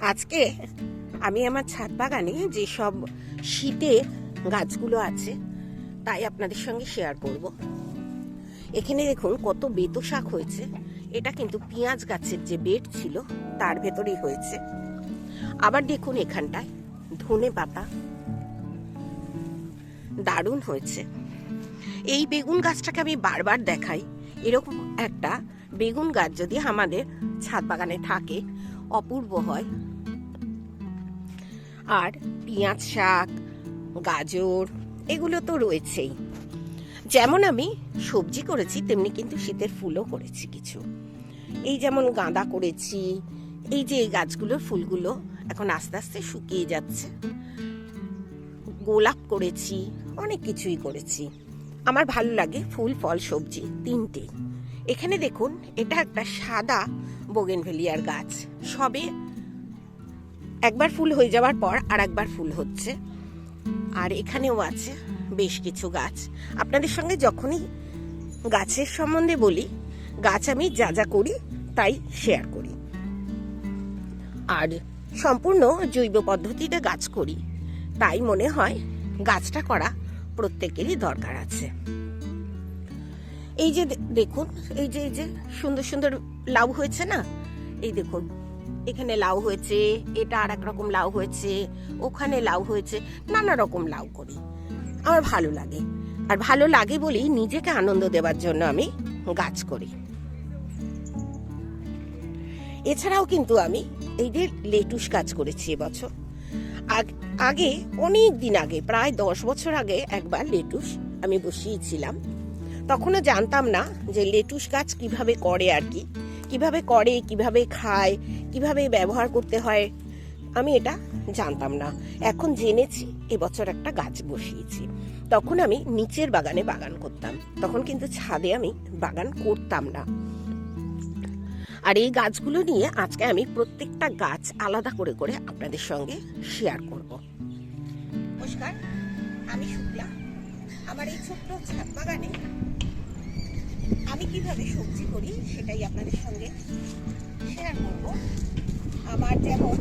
আজকে আমি আমার ছাদ বাগানে যেসব শীতের গাছগুলো আছে, তাই আপনাদের সঙ্গে শেয়ার করব। এখানে দেখুন কত বেতো শাক হয়েছে। এটা কিন্তু পেঁয়াজ গাছের যে বেড ছিল, তার ভেতরেই হয়েছে। আবার দেখুন এখানটায় ধনে পাতা। দারুণ হয়েছে। এই বেগুন গাছটাকে আমি বারবার দেখাই। এরকম একটা বেগুন গাছ যদি আমাদের ছাদ বাগানে থাকে, অপূর্ব হয়। আর পেঁয়াজ শাক, গাজর, এগুলো তো রয়েছেই। যেমন আমি সবজি করেছি, তেমনি কিন্তু শীতের ফুলও করেছি কিছু। এই যেমন গাঁদা করেছি, এই যে এই গাছগুলোর ফুলগুলো এখন আস্তে আস্তে শুকিয়ে যাচ্ছে। গোলাপ করেছি, অনেক কিছুই করেছি। আমার ভালো লাগে ফুল, ফল, সবজি, তিনটেই। এখানে দেখুন, এটা একটা সাদা বোগেনভেলিয়ার গাছ। সবে একবার ফুল হয়ে যাওয়ার পর আর একবার ফুল হচ্ছে। আর এখানেও আছে বেশ কিছু গাছ। আপনাদের সঙ্গে যখনই গাছের সম্বন্ধে বলি, গাছ আমি যা যা করি তাই শেয়ার করি। আর সম্পূর্ণ জৈব পদ্ধতিতে গাছ করি, তাই মনে হয় গাছটা করা প্রত্যেকেরই দরকার আছে। এই যে দেখুন, এই যে এই যে সুন্দর সুন্দর লাউ হয়েছে না? এই দেখুন এখানে লাউ হয়েছে, এটা আর এক রকম লাউ হয়েছে, ওখানে লাউ হয়েছে, নানা রকম লাউ করি। আমার ভালো লাগে। আর ভালো লাগে বলেই নিজেকে আনন্দ দেওয়ার জন্য আমি গাছ করি। এছাড়াও কিন্তু আমি এই যে লেটুস গাছ করেছি এবছর। আগে, অনেক দিন আগে, প্রায় দশ বছর আগে একবার লেটুস আমি বসিয়েছিলাম। তখনও জানতাম না যে লেটুস গাছ কীভাবে করে আর কি। কীভাবে করে, কীভাবে খায়, কীভাবে ব্যবহার করতে হয়, আমি এটা জানতাম না। এখন জেনেছি, এবছর একটা গাছ বসিয়েছি। তখন আমি নিচের বাগানে বাগান করতাম। তখন কিন্তু ছাদে আমি বাগান করতাম না। আর এই গাছগুলো নিয়ে আজকে আমি প্রত্যেকটা গাছ আলাদা করে করে আপনাদের সঙ্গে শেয়ার করব। নমস্কার, আমি শুক্লা। আমার এই ছোট্ট ছাদ বাগানে আমি কীভাবে সবজি করি সেটাই আপনাদের সঙ্গে শেয়ার করব। আমার যেমন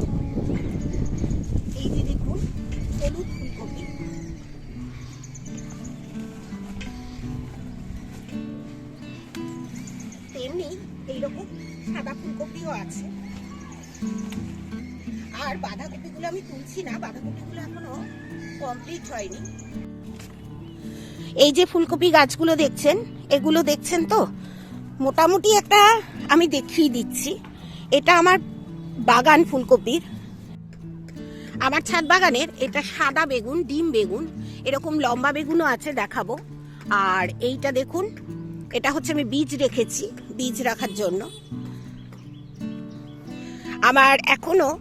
এই যে দেখুন, হলুদ ফুলকপি। তেমনি এইরকম সাদা ফুলকপিও আছে। আর বাঁধাকপিগুলো আমি তুলছি না, বাঁধাকপিগুলো এখনও কমপ্লিট হয়নি। এই যে ফুলকপি গাছগুলো দেখছেন এগুলো দেখছেন তো? মোটামুটি একটা আমি দেখিয়ে দিচ্ছি। এটা আমার বাগান ফুলকপির। আমার ছাদ বাগানের এটা সাদা বেগুন, ডিম বেগুন, এরকম লম্বা বেগুনও আছে দেখাবো। আর এইটা দেখুন, এটা হচ্ছে আমি বীজ রেখেছি, বীজ রাখার জন্য। আমার এখনও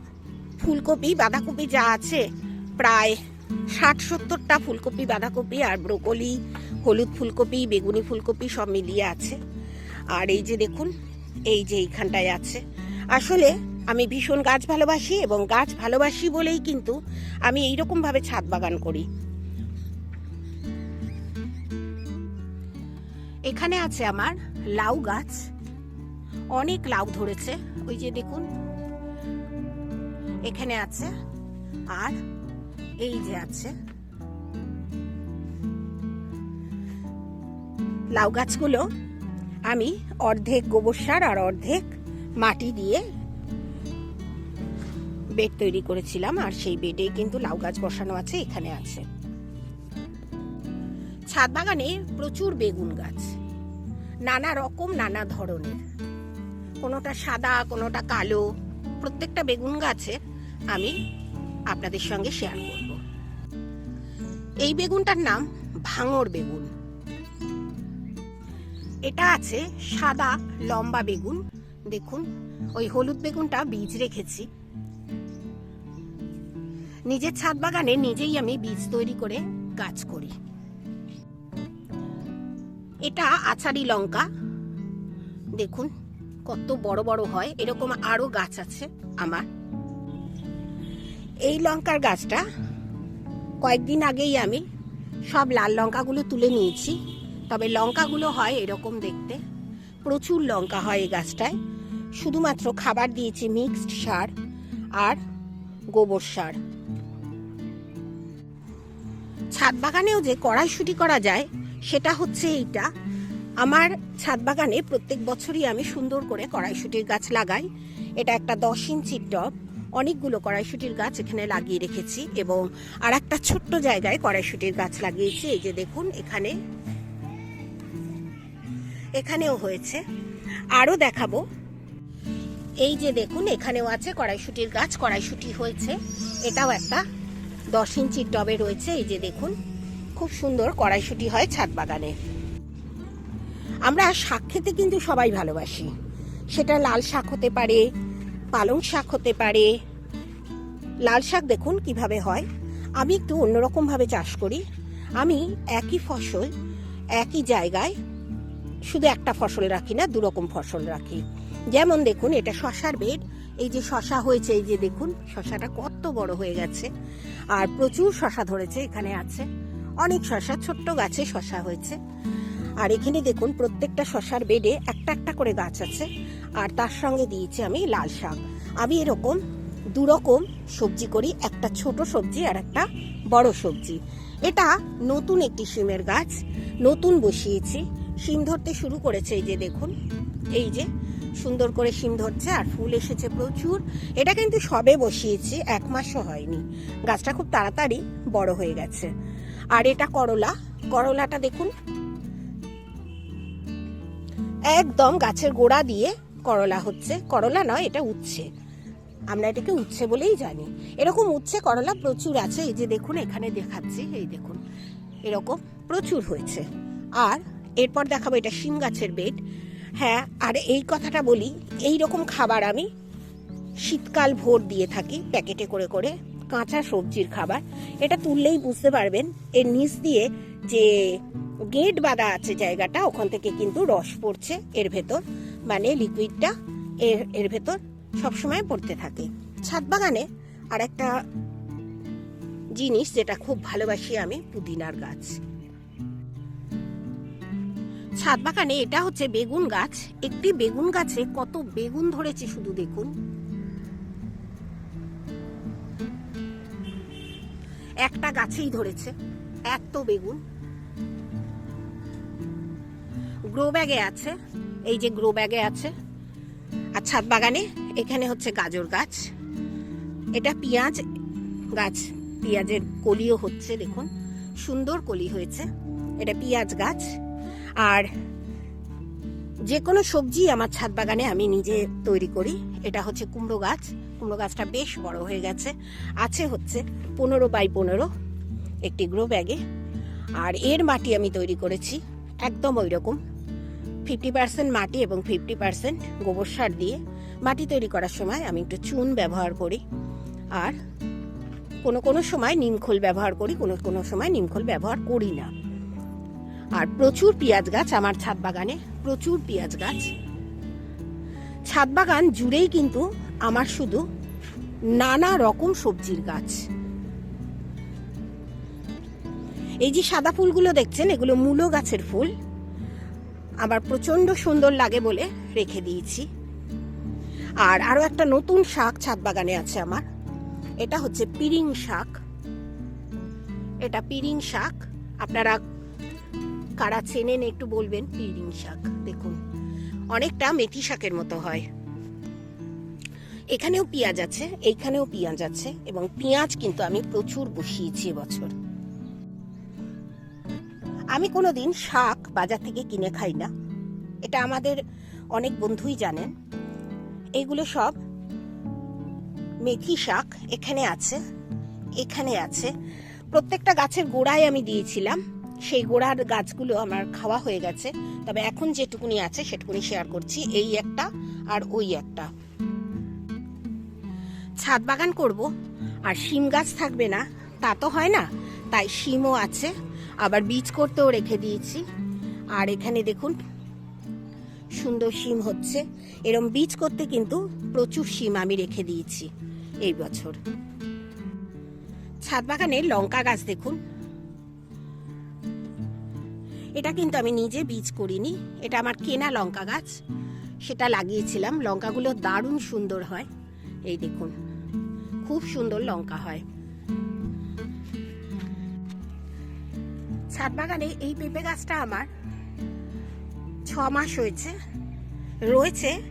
ফুলকপি, বাঁধাকপি যা আছে, প্রায় ষাট সত্তরটা ফুলকপি, বাঁধাকপি আর ব্রোকলি হলুদ ফুলকপি, বেগুনি ফুলকপি সব মিলিয়ে আছে। আর এই যে দেখুন, এই যে এইখানটায় আছে। আসলে আমি ভীষণ গাছ ভালোবাসি এবং গাছ ভালোবাসি বলেই কিন্তু আমি এইরকম ভাবে ছাদ বাগান করি। এখানে আছে আমার লাউ গাছ। অনেক লাউ ধরেছে। ওই যে দেখুন, এখানে আছে। আর এই যে আছে লাউ গাছগুলো আমি অর্ধেক গোবর সার আর অর্ধেক মাটি দিয়ে বেড তৈরি করেছিলাম, আর সেই বেডেই কিন্তু লাউ গাছ বসানো আছে, এখানে আছে। ছাদ বাগানে প্রচুর বেগুন গাছ, নানা রকম, নানা ধরনের। কোনোটা সাদা, কোনোটা কালো, প্রত্যেকটা বেগুন গাছে আমি আপনাদের সঙ্গে শেয়ার করব। এই বেগুনটার নাম ভাঙর বেগুন। এটা আছে সাদা লম্বা বেগুন। দেখুন, ওই হলুদ বেগুনটা বীজ রেখেছি। নিজের ছাদ বাগানে নিজেই আমি বীজ তৈরি করে গাছ করি। এটা আচারি লঙ্কা। দেখুন, কত বড় বড় হয়, এরকম আরও গাছ আছে আমার। এই লঙ্কার গাছটা কয়েকদিন আগেই আমি সব লাল লঙ্কাগুলো তুলে নিয়েছি। তবে লঙ্কাগুলো হয় এরকম দেখতে। প্রচুর লঙ্কা হয় এই গাছটায়। শুধুমাত্র খাবার দিয়েছি মিক্সড সার আর গোবর সার। ছাদ বাগানেও যে কড়াইশুটি করা যায়, সেটা হচ্ছে এইটা। আমার ছাদ বাগানে প্রত্যেক বছরই আমি সুন্দর করে কড়াইশুটির গাছ লাগাই। এটা একটা দশ ইঞ্চির টব। অনেকগুলো কড়াইশুটির গাছ এখানে লাগিয়ে রেখেছি এবং আর একটা ছোট্ট জায়গায় কড়াইশুটির গাছ লাগিয়েছি। এই যে দেখুন, এখানে এখানেও হয়েছে। আরও দেখাবো। এই যে দেখুন, এখানেও আছে কড়াইশুটির গাছ, কড়াইশুটি হয়েছে। এটাও একটা দশ ইঞ্চির টবে রয়েছে, এই যে দেখুন। খুব সুন্দর কড়াইশুটি হয় ছাদ বাগানে। আমরা শাক খেতে কিন্তু সবাই ভালোবাসি। সেটা লাল শাক হতে পারে, পালং শাক হতে পারে। লাল শাক দেখুন কীভাবে হয়। আমি একটু অন্যরকমভাবে চাষ করি। আমি একই ফসল, একই জায়গায় শুধু একটা ফসল রাখি না দু রকম ফসল রাখি। যেমন দেখুন, এটা শশার বেড। এই যে শশা হয়েছে, এই যে দেখুন, শশাটা কত বড় হয়ে গেছে। আর প্রচুর শশা ধরেছে, এখানে আছে। অনেক শশা, ছোট্ট গাছে শশা হয়েছে। আর এখানে দেখুন, প্রত্যেকটা শশার বেডে একটা একটা করে গাছ আছে। আর তার সঙ্গে দিয়েছি আমি লাল শাক। আমি এরকম দু রকম সবজি করি, একটা ছোট সবজি আর একটা বড় সবজি। এটা নতুন একটি শিমের গাছ, নতুন বসিয়েছি। শিম ধরতে শুরু করেছে এই যে দেখুন, এই যে সুন্দর করে শিম ধরছে আর ফুল এসেছে প্রচুর। এটা কিন্তু সবে বসিয়েছি, এক মাসও হয়নি। গাছটা খুব তাড়াতাড়ি বড় হয়ে গেছে। আর এটা করলা, করলাটা দেখুন। একদম গাছের গোড়া দিয়ে করলা হচ্ছে। করলা নয়, এটা উচ্ছে। আমরা এটাকে উচ্ছে বলেই জানি। এরকম উচ্ছে, করলা প্রচুর আছে। এই যে দেখুন, এখানে দেখাচ্ছি, এই দেখুন, এরকম প্রচুর হয়েছে। আর এরপর দেখাবো এটা শিম গাছের বেড। হ্যাঁ আর এই কথাটা বলি এই রকম খাবার আমি শীতকাল ভোর দিয়ে থাকি, প্যাকেটে করে করে, কাঁচা সবজির খাবার। এটা তুললেই বুঝতে পারবেন, এর নিচ দিয়ে যে গেট বাঁধা আছে জায়গাটা, ওখান থেকে কিন্তু রস পড়ছে, এর ভেতর মানে লিকুইডটা এর এর ভেতর সবসময় পড়তে থাকে। ছাদ বাগানে আর একটা জিনিস যেটা খুব ভালোবাসি আমি, পুদিনার গাছ। ছাদ বাগানে এটা হচ্ছে বেগুন গাছ। একটি বেগুন গাছে কত বেগুন ধরেছে শুধু দেখুন। একটা গাছেই ধরেছে, এত বেগুন। গ্রো ব্যাগে আছে, এই যে গ্রো ব্যাগে আছে। আর ছাদ বাগানে এখানে হচ্ছে গাজর গাছ। এটা পেঁয়াজ গাছ, পেঁয়াজের কলিও হচ্ছে, দেখুন। সুন্দর কলি হয়েছে। এটা পেঁয়াজ গাছ। আর যে কোনো সবজি আমার ছাদ বাগানে আমি নিজে তৈরি করি। এটা হচ্ছে কুমড়ো গাছ। কুমড়ো গাছটা বেশ বড় হয়ে গেছে। আছে হচ্ছে পনেরো বাই পনেরো একটি গ্রো ব্যাগে। আর এর মাটি আমি তৈরি করেছি একদম ওই রকম ফিফটি পার্সেন্ট মাটি এবং ফিফটি পার্সেন্ট গোবর সার দিয়ে মাটি তৈরি করার সময় আমি একটু চুন ব্যবহার করি। আর কোনো কোনো সময় নিমখোল ব্যবহার করি, কোনো কোনো সময় নিমখোল ব্যবহার করি না। আর প্রচুর পেঁয়াজ গাছ আমার ছাদ বাগানে, প্রচুর পেঁয়াজ গাছ। ছাদ বাগান জুড়েই কিন্তু আমার শুধু নানা রকম সবজির গাছ। এই যে সাদা ফুলগুলো দেখছেন, এগুলো মূলো গাছের ফুল। আমার প্রচণ্ড সুন্দর লাগে বলে রেখে দিয়েছি। আর আরও একটা নতুন শাক ছাদ বাগানে আছে আমার। এটা হচ্ছে পিরিং শাক। এটা পিরিং শাক। আপনারা কারা চেনেন একটু বলবেন? পিরিং শাক, দেখুন। অনেকটা মেথি শাকের মতো হয়। এখানেও পেঁয়াজ আছে, এইখানেও পেঁয়াজ আছে এবং পেঁয়াজ কিন্তু আমি প্রচুর বসিয়েছি এবছর। আমি কোনোদিন শাক বাজার থেকে কিনে খাই না। এটা আমাদের অনেক বন্ধুই জানেন। এগুলো সব মেথি শাক এখানে আছে এখানে আছে। প্রত্যেকটা গাছের গোড়ায় আমি দিয়েছিলাম। সেই গোড়ার গাছগুলো আমার খাওয়া হয়ে গেছে। তবে এখন যেটুকুনি আছে সেটুকুনি শেয়ার করছি, এই একটা আর ওই একটা। ছাদ বাগান করব, আর শিম গাছ থাকবে না, তা তো হয় না। তাই শিমও আছে, আবার বীজ করতেও রেখে দিয়েছি। আর এখানে দেখুন, সুন্দর শিম হচ্ছে। এরম বীজ করতে কিন্তু প্রচুর শিম আমি রেখে দিয়েছি এই বছর। ছাদ বাগানে লঙ্কা গাছ দেখুন এটা কিন্তু আমি নিজে বীজ করিনি, এটা আমার কেনা লঙ্কা গাছ। সেটা লাগিয়েছিলাম, লঙ্কাগুলো দারুণ সুন্দর হয়। এই দেখুন, খুব সুন্দর লঙ্কা হয়। ছাদ বাগানে এই পেঁপে গাছটা আমার ছ মাস হয়েছে। রয়েছে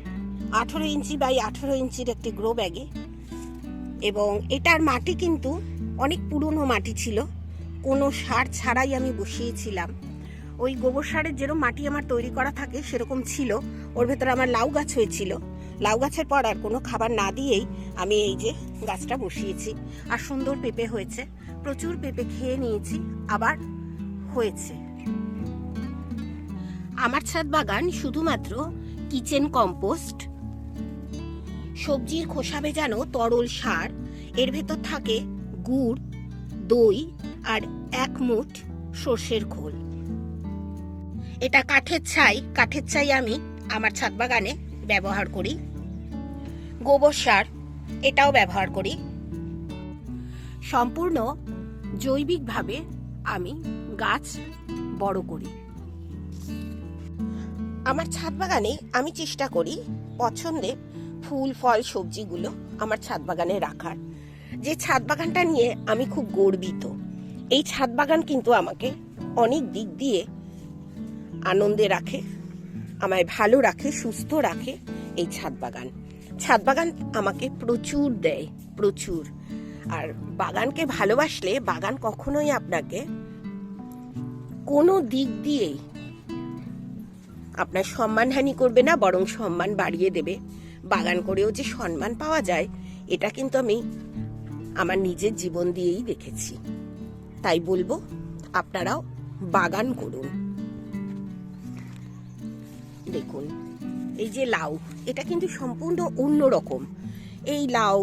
আঠেরো ইঞ্চি বাই আঠেরো ইঞ্চির একটি গ্রো ব্যাগে। এবং এটার মাটি কিন্তু অনেক পুরনো মাটি ছিল, কোনো সার ছাড়াই আমি বসিয়েছিলাম। ওই গোবর সারের যেরকম মাটি আমার তৈরি করা থাকে, সেরকম ছিল। ওর ভেতরে আমার লাউ গাছ হয়েছিল। লাউ গাছের পর আর কোনো খাবার না দিয়েই আমি এই যে গাছটা বসিয়েছি। আর সুন্দর পেঁপে হয়েছে। প্রচুর পেঁপে খেয়ে নিয়েছি, আবার হয়েছে। আমার ছাদ বাগান শুধুমাত্র কিচেন কম্পোস্ট। সবজির খোসা ভেজানো তরল সার, এর ভেতর থাকে গুড়, দই আর এক মুঠ সর্ষের খোল। এটা কাঠের ছাই কাঠের ছাই আমি আমার ছাদ বাগানে ব্যবহার করি। গোবর সার, এটাও ব্যবহার করি। সম্পূর্ণ জৈবিকভাবে আমি গাছ বড় করি। আমার ছাদ বাগানে আমি চেষ্টা করি পছন্দে ফুল, ফল, সবজিগুলো আমার ছাদ বাগানে রাখার। যে ছাদ বাগানটা নিয়ে আমি খুব গর্বিত, এই ছাদ বাগান কিন্তু আমাকে অনেক দিক দিয়ে আনন্দে রাখে, আমায় ভালো রাখে, সুস্থ রাখে এই ছাদ বাগান। ছাদ বাগান আমাকে প্রচুর দেয়, প্রচুর। আর বাগানকে ভালোবাসলে বাগান কখনোই আপনাকে কোনো দিক দিয়েই আপনার সম্মানহানি করবে না, বরং সম্মান বাড়িয়ে দেবে। বাগান করেও যে সম্মান পাওয়া যায়, এটা কিন্তু আমি আমার নিজের জীবন দিয়েই দেখেছি। তাই বলব, আপনারাও বাগান করুন। দেখুন, এই যে লাউ, এটা কিন্তু সম্পূর্ণ অন্য রকম। এই লাউ,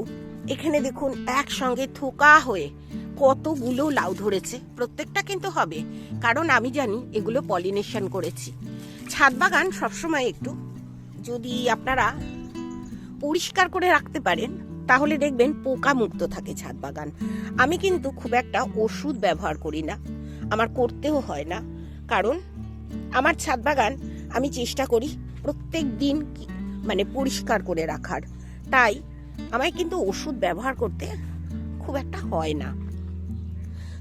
এখানে দেখুন, একসঙ্গে থোকা হয়ে কতগুলো লাউ ধরেছে, প্রত্যেকটা কিন্তু হবে, কারণ আমি জানি এগুলো পলিনেশন করেছি। ছাদ বাগান সবসময় একটু, যদি আপনারা পরিষ্কার করে রাখতে পারেন, তাহলে দেখবেন পোকা মুক্ত থাকে ছাদ বাগান। আমি কিন্তু খুব একটা ওষুধ ব্যবহার করি না, আমার করতেও হয় না, কারণ আমার ছাদ বাগান আমি চেষ্টা করি প্রত্যেক দিন মানে পরিষ্কার করে রাখার। তাই আমায় কিন্তু ওষুধ ব্যবহার করতে খুব একটা হয় না।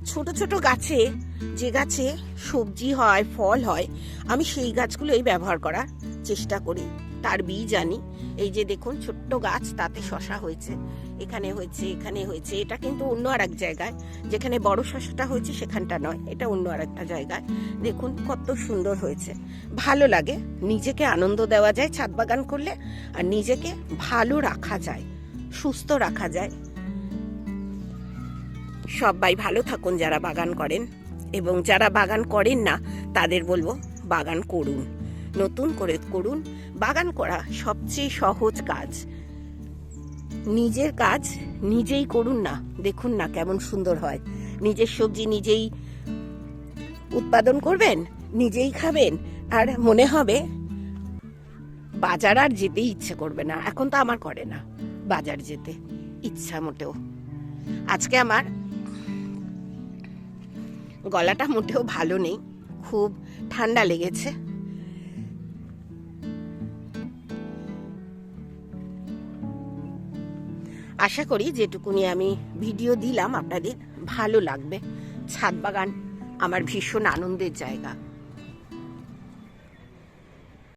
ছোট ছোট গাছে যে গাছে সবজি হয়, ফল হয়, আমি সেই গাছগুলোই ব্যবহার করার চেষ্টা করি। তার বীজ আনি। এই যে দেখুন, ছোট্ট গাছ, তাতে শশা হয়েছে। এখানে হয়েছে এখানে হয়েছে। এটা কিন্তু অন্য আর এক জায়গায়। যেখানে বড় শশাটা হয়েছে, সেখানটা নয়। এটা অন্য আর একটা জায়গায়। দেখুন, কত সুন্দর হয়েছে। ভালো লাগে। নিজেকে আনন্দ দেওয়া যায় ছাদ বাগান করলে, আর নিজেকে ভালো রাখা যায়, সুস্থ রাখা যায়। সবাই ভালো থাকুন, যারা বাগান করেন। এবং যারা বাগান করেন না, তাদের বলব, বাগান করুন। নতুন করে করুন। বাগান করা সবচেয়ে সহজ কাজ। নিজের কাজ নিজেই করুন না, দেখুন না কেমন সুন্দর হয়। নিজের সবজি নিজেই উৎপাদন করবেন, নিজেই খাবেন, আর মনে হবে বাজার আর যেতেই ইচ্ছে করবে না। এখন তো আমার করে না বাজার যেতে, ইচ্ছা মোটেও। আজকে আমার গলাটা মোটেও ভালো নেই, খুব ঠান্ডা লেগেছে। আশা করি যেটুকুনি আমি ভিডিও দিলাম আপনাদের, ভালো লাগবে। ছাদ বাগান আমার ভীষণ আনন্দের জায়গা।